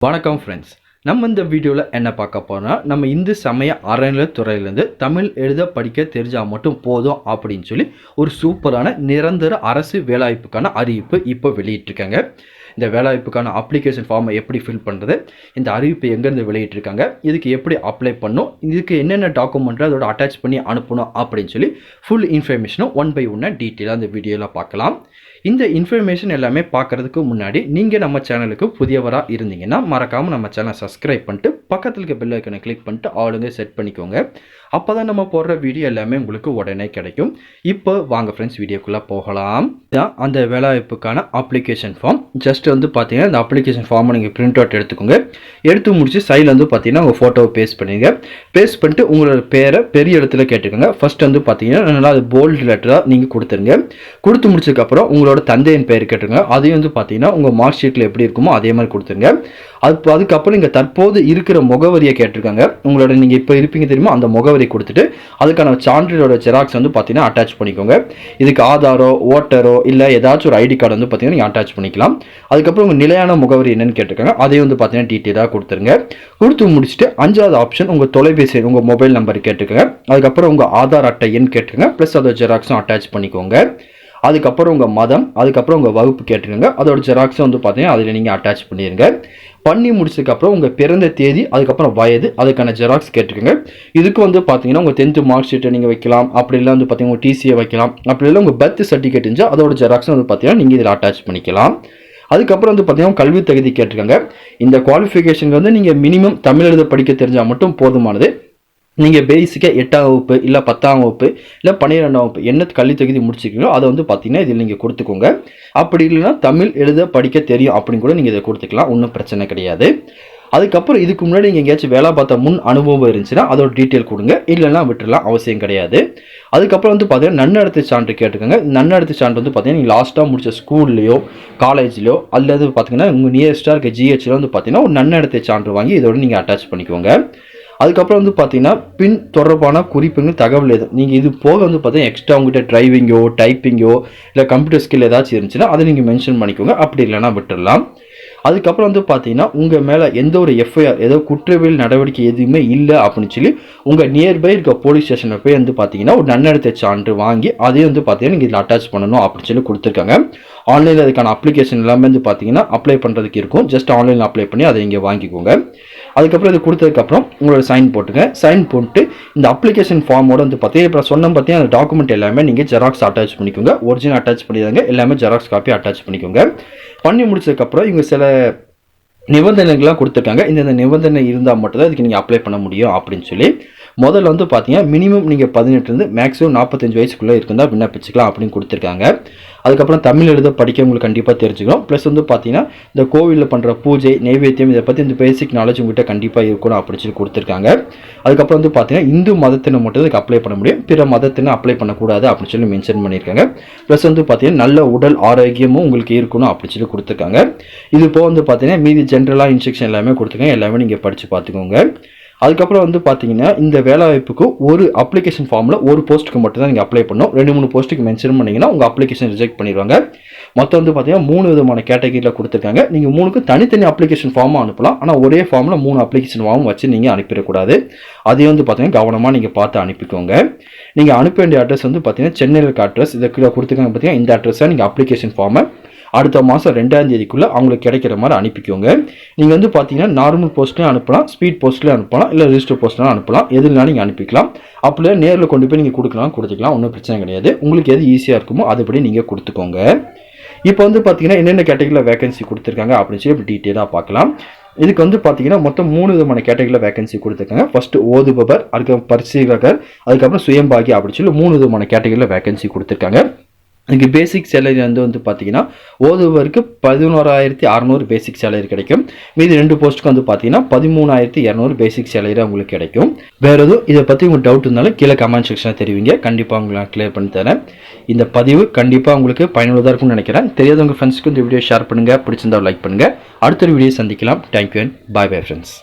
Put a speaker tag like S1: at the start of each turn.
S1: வணக்கம் ஃப்ரெண்ட்ஸ் நம்ம இந்த வீடியோவில் என்ன பார்க்க போறோம்னா நம்ம இந்து சமய அறநிலைத்துறையிலேருந்து தமிழ் எழுத படிக்க தெரிஞ்சால் மட்டும் போதும் அப்படின்னு சொல்லி ஒரு சூப்பரான நிரந்தர அரசு வேலைவாய்ப்புக்கான அறிவிப்பு இப்போ வெளியிட்டிருக்காங்க. இந்த வேலைவாய்ப்புக்கான அப்ளிகேஷன் ஃபார்மை எப்படி ஃபில் பண்ணுறது இந்த அறிவிப்பு எங்கேருந்து வெளியிட்டிருக்காங்க இதுக்கு எப்படி அப்ளை பண்ணும் இதுக்கு என்னென்ன டாக்குமெண்ட்டை அதோட அட்டாச் பண்ணி அனுப்பணும் அப்படின்னு சொல்லி ஃபுல் இன்ஃபர்மேஷனும் ஒன் பை ஒன்னாக டீட்டெயிலாக அந்த வீடியோவில் பார்க்கலாம். இந்த இன்ஃபர்மேஷன் எல்லாமே பார்க்குறதுக்கு முன்னாடி நீங்கள் நம்ம சேனலுக்கு புதியவராக இருந்தீங்கன்னா மறக்காமல் நம்ம சேனலை சப்ஸ்கிரைப் பண்ணிட்டு பக்கத்தில் இருக்க பெல் ஐக்கனை கிளிக் பண்ணிட்டு ஆளுங்க செட் பண்ணிக்கோங்க. அப்போ தான் நம்ம போடுற வீடியோ எல்லாமே உங்களுக்கு உடனே கிடைக்கும். இப்போ வாங்க ஃப்ரெண்ட்ஸ் வீடியோக்குள்ளே போகலாம். தான் அந்த வேலைவாய்ப்புக்கான அப்ளிகேஷன் ஃபார்ம் ஜஸ்ட் வந்து பார்த்தீங்கன்னா இந்த அப்ளிகேஷன் ஃபார்மை நீங்கள் பிரிண்ட் அவுட் எடுத்துக்கோங்க. எடுத்து முடிச்சு சைடில் வந்து பார்த்தீங்கன்னா உங்கள் ஃபோட்டோவை பேஸ்ட் பண்ணிடுங்க. பேஸ்ட் பண்ணிட்டு உங்களோட பேரை பெரிய இடத்துல கேட்டுக்கோங்க. ஃபர்ஸ்ட் வந்து பார்த்தீங்கன்னா நல்லா அது போல்டு லெட்டராக நீங்கள் கொடுத்துருங்க. கொடுத்து முடிச்சதுக்கப்புறம் உங்களோட தந்தையின் பெயர் கேட்டுருங்க. அதையும் வந்து பார்த்தீங்கன்னா உங்கள் மார்க் ஷீட்டில் எப்படி இருக்குமோ அதே மாதிரி கொடுத்துருங்க. அது அதுக்கப்புறம் நீங்கள் தற்போது இருக்கிற முகவரியை கேட்டிருக்காங்க. உங்களோட நீங்கள் இப்போ இருப்பீங்க தெரியுமா? அந்த முகவரி கொடுத்துட்டு அதுக்கான சான்றிதழோட ஜெராக்ஸ் வந்து பார்த்தீங்கன்னா அட்டாச் பண்ணிக்கோங்க. இதுக்கு ஆதாரோ ஓட்டரோ இல்லை ஏதாச்சும் ஒரு ஐடி கார்டு வந்து பார்த்தீங்கன்னா நீங்கள் அட்டாச் பண்ணிக்கலாம். அதுக்கப்புறம் உங்கள் நிலையான முகவரி என்னன்னு கேட்டிருக்காங்க. அதையும் வந்து பார்த்தீங்கன்னா டீட்டெயிலாக கொடுத்துருங்க. கொடுத்து முடிச்சுட்டு அஞ்சாவது ஆப்ஷன் உங்கள் தொலைபேசி உங்கள் மொபைல் நம்பர் கேட்டுக்கோங்க அதுக்கப்புறம் உங்கள் ஆதார் அட்டை எண் கேட்டுருங்க. ப்ளஸ் அதோட ஜெராக்ஸும் அட்டாச் பண்ணிக்கோங்க. அதுக்கப்புறம் உங்கள் மதம் அதுக்கப்புறம் உங்கள் வகுப்பு கேட்டுருங்க. அதோட ஜெராக்ஸும் வந்து பார்த்தீங்கன்னா அதில் நீங்கள் அட்டாச் பண்ணிடுங்க பண்ணி முடிச்சதுக்கப்புறம் உங்கள் பிறந்த தேதி அதுக்கப்புறம் வயது அதுக்கான ஜெராக்ஸ் கேட்டுருங்க இதுக்கு வந்து பார்த்தீங்கன்னா உங்கள் டென்த்து மார்க் ஷீட்டை நீங்கள் வைக்கலாம். அப்படி இல்லை வந்து பார்த்தீங்கன்னா உங்கள் டிசியை வைக்கலாம். அப்படி இல்லை உங்கள் பர்த் சர்டிஃபிகேட் இருந்துச்சு அதோட ஜெராக்ஸும் வந்து பார்த்தீங்கன்னா நீங்கள் இதில் அட்டாச் பண்ணிக்கலாம். அதுக்கப்புறம் வந்து பார்த்தீங்கன்னா கல்வி தகுதி கேட்டிருக்காங்க. இந்த குவாலிஃபிகேஷன் வந்து நீங்கள் மினிமம் தமிழ் எழுத படிக்க தெரிஞ்சால் மட்டும் போதுமானது. நீங்கள் பேசிக்காக எட்டாம் வகுப்பு இல்லை பத்தாம் வகுப்பு இல்லை பன்னிரெண்டாம் வகுப்பு என்ன கல்வி தகுதி முடிச்சிருக்கீங்களோ அதை வந்து பார்த்தீங்கன்னா இதில் நீங்கள் கொடுத்துக்கோங்க. அப்படி இல்லைன்னா தமிழ் எழுத படிக்க தெரியும் அப்படின்னு கூட நீங்கள் இதை கொடுத்துக்கலாம். ஒன்றும் பிரச்சனை கிடையாது. அதுக்கப்புறம் இதுக்கு முன்னாடி நீங்கள் எங்கேயாச்சும் வேலை பார்த்த முன் அனுபவம் இருந்துச்சுன்னா அதோட டீட்டெயில் கொடுங்க. இல்லைன்னா விட்டுறலாம் அவசியம் கிடையாது. அதுக்கப்புறம் வந்து பார்த்தீங்கன்னா நன்னடத்தை சான்று கேட்டுக்கோங்க. நன்னடத்தை சான்று வந்து பார்த்தீங்கன்னா நீங்கள் லாஸ்ட்டாக முடிச்ச ஸ்கூல்லையோ காலேஜ்லையோ அல்லது பார்த்தீங்கன்னா உங்கள் நியரஸ்ட்டாக இருக்க ஜிஹெச்சில் வந்து பார்த்தீங்கன்னா ஒரு நன்னடத்தை சான்று வாங்கி இதோட நீங்கள் அட்டாச் பண்ணிக்கோங்க. அதுக்கப்புறம் வந்து பார்த்தீங்கன்னா பின் தொடர்பான குறிப்புங்க தகவல் எதுவும் நீங்கள் இது போக வந்து பார்த்தீங்கன்னா எக்ஸ்ட்ரா உங்கள்கிட்ட டிரைவிங்கோ டைப்பிங்கோ இல்லை கம்ப்யூட்டர் ஸ்கில் ஏதாச்சும் இருந்துச்சுன்னா அதை நீங்கள் மென்ஷன் பண்ணிக்கோங்க. அப்படி இல்லைன்னா விட்டுடலாம் அதுக்கப்புறம் வந்து பார்த்தீங்கன்னா உங்கள் மேலே எந்த ஒரு எஃப்ஐஆர் ஏதோ குற்றவியல் நடவடிக்கை எதுவுமே இல்லை அப்படின்னு சொல்லி உங்கள் நியர்பை இருக்க போலீஸ் ஸ்டேஷனில் போய் வந்து பார்த்தீங்கன்னா ஒரு நன்னடத்தை சான்று வாங்கி அதையும் வந்து பார்த்தீங்கன்னா நீங்கள் இதில் அட்டாச் பண்ணணும் அப்படின்னு சொல்லி கொடுத்துருக்காங்க. ஆன்லைனில் அதுக்கான அப்ளிகேஷன் எல்லாமே வந்து பார்த்தீங்கன்னா அப்ளை பண்ணுறதுக்கு இருக்கும். ஜஸ்ட் ஆன்லைனில் அப்ளை பண்ணி அதை இங்கே வாங்கிக்கோங்க. அதுக்கப்புறம் இது கொடுத்ததுக்கப்புறம் உங்களோட சைன் போட்டுங்க. சைன் போட்டு இந்த அப்ளிகேஷன் ஃபார்மோட வந்து பார்த்தீங்கன்னா இப்போ சொன்ன பார்த்தீங்கன்னா அந்த டாக்குமெண்ட் எல்லாமே நீங்கள் ஜெராக்ஸ் அட்டாச் பண்ணிக்கோங்க. ஒரிஜினல் அட்டாச் பண்ணிடுங்க எல்லாமே ஜெராக்ஸ் காப்பி அட்டாச் பண்ணிக்கோங்க. பண்ணி முடிச்சதுக்கப்புறம் இவங்க சில நிபந்தனைகள்லாம் கொடுத்துருக்காங்க. இந்த நிபந்தனை இருந்தால் மட்டும்தான் இதுக்கு நீங்கள் அப்ளை பண்ண முடியும் அப்படின்னு சொல்லி. முதல்ல வந்து பார்த்தீங்கன்னா மினிமம் நீங்கள் பதினெட்டுலேருந்து மேக்ஸிமம் நாற்பத்தஞ்சு வயசுக்குள்ளே இருந்தால் விண்ணப்பிச்சுக்கலாம் அப்படின்னு கொடுத்துருக்காங்க. அதுக்கப்புறம் தமிழ் எழுத படிக்க உங்களுக்கு கண்டிப்பாக தெரிஞ்சுக்கணும். ப்ளஸ் வந்து பார்த்தீங்கன்னா இந்த கோவிலில் பண்ணுற பூஜை நைவேத்தியம் இதை பற்றி இந்த பேசிக் நாலேஜ் உங்கள்கிட்ட கண்டிப்பாக இருக்கணும் அப்படின்னு சொல்லி கொடுத்துருக்காங்க. அதுக்கப்புறம் வந்து பார்த்தீங்கன்னா இந்து மதத்தினை மட்டும் இதுக்கு அப்ளை பண்ண முடியும். பிற மதத்தினை அப்ளை பண்ணக்கூடாது அப்படின்னு சொல்லி மென்ஷன் பண்ணியிருக்காங்க. ப்ளஸ் வந்து பார்த்தீங்கன்னா நல்ல உடல் ஆரோக்கியமும் உங்களுக்கு இருக்கணும் அப்படின்னு சொல்லி கொடுத்துருக்காங்க. இது போக வந்து பார்த்தீங்கன்னா மீதி ஜென்ரலாக இன்ஸ்ட்ரக்ஷன் எல்லாமே கொடுத்துருக்காங்க. எல்லாமே நீங்கள் படித்து பார்த்துக்கோங்க. அதுக்கப்புறம் வந்து பார்த்தீங்கன்னா இந்த வேலைவாய்ப்புக்கு ஒரு அப்ளிகேஷன் ஃபார்மில் ஒரு போஸ்ட்டுக்கு மட்டும் தான் நீங்கள் அப்ளை பண்ணணும். ரெண்டு மூணு போஸ்ட்டுக்கு மென்ஷன் பண்ணிங்கன்னா உங்கள் அப்ளிகேஷன் ரிஜெக்ட் பண்ணிடுவாங்க. மொத்தம் வந்து பார்த்தீங்கன்னா மூணு விதமான கேட்டகரியில் கொடுத்துருக்காங்க. நீங்கள் மூணுக்கு தனித்தனி அப்ளிகேஷன் ஃபார்மாக அனுப்பலாம். ஆனால் ஒரே ஃபார்மில் மூணு அப்ளிகேஷன் ஃபார்ம் வச்சு நீங்கள் அனுப்பிடக்கூடாது. அதையும் வந்து பார்த்தீங்கன்னா கவனமாக நீங்கள் பார்த்து அனுப்பிக்கோங்க. நீங்கள் அனுப்ப வேண்டிய அட்ரஸ் வந்து பார்த்தீங்கன்னா சென்னையில் இருக்க அட்ரஸ் இதை கொடுத்துருக்காங்க பார்த்தீங்கன்னா இந்த அட்ரஸாக நீங்கள் அப்ளிகேஷன் ஃபார்மை அடுத்த மாதம் ரெண்டாம் தேதிக்குள்ளே அவங்களுக்கு கிடைக்கிற மாதிரி அனுப்பிக்கோங்க. நீங்கள் வந்து பார்த்தீங்கன்னா நார்மல் போஸ்ட்லேயும் அனுப்பலாம் ஸ்பீட் போஸ்ட்லேயும் அனுப்பலாம் இல்லை ரிஜிஸ்டர் போஸ்ட்லாம் அனுப்பலாம். எதுனாலும் நீங்கள் அனுப்பிக்கலாம். அப்படியே நேரில் கொண்டு போய் நீங்கள் கொடுக்கலாம் கொடுத்துக்கலாம் ஒன்றும் பிரச்சனை கிடையாது. உங்களுக்கு எது ஈஸியாக இருக்குமோ அதுபடி நீங்கள் கொடுத்துக்கோங்க. இப்போ வந்து பார்த்தீங்கன்னா என்னென்ன கேட்டகரியில் வேகன்சி கொடுத்துருக்காங்க அப்படின்னு சொல்லி டீட்டெயிலாக பார்க்கலாம் இதுக்கு வந்து பார்த்தீங்கன்னா மொத்தம் மூணு விதமான கேட்டகரியில் வேகன்சி கொடுத்துருக்காங்க. ஃபஸ்ட்டு ஓதுபவர் அதுக்கப்புறம் பரிசீலகர் அதுக்கப்புறம் சுயம்பாகி அப்படின்னு சொல்லி மூணு விதமான கேட்டகரியில் வேகன்சி கொடுத்துருக்காங்க. இதுக்கு பேசிக் சேலரி வந்து வந்து பார்த்தீங்கன்னா ஓதுவருக்கு பதினோராயிரத்தி அறநூறு பேசிக் சேலரி கிடைக்கும். மீதி ரெண்டு போஸ்ட்டுக்கு வந்து பார்த்தீங்கன்னா பதிமூணாயிரத்தி இரநூறு பேசிக் சேலரி உங்களுக்கு கிடைக்கும். வேறு எதுவும் இதை பற்றி உங்களுக்கு டவுட் இருந்தாலும் கீழே கமெண்ட் செக்ஷனில் தெரிவிங்க. கண்டிப்பாக உங்களுக்கு நான் கிளியர் பண்ணி தரேன். இந்த பதிவு கண்டிப்பாக உங்களுக்கு பயனுள்ளதாக இருக்கும்னு நினைக்கிறேன். தெரியாதவங்க ஃப்ரெண்ட்ஸ்க்கு இந்த வீடியோ ஷேர் பண்ணுங்கள் பிடிச்சிருந்தா லைக் பண்ணுங்கள் அடுத்த ஒரு வீடியோ சந்திக்கலாம். Thank you and bye bye friends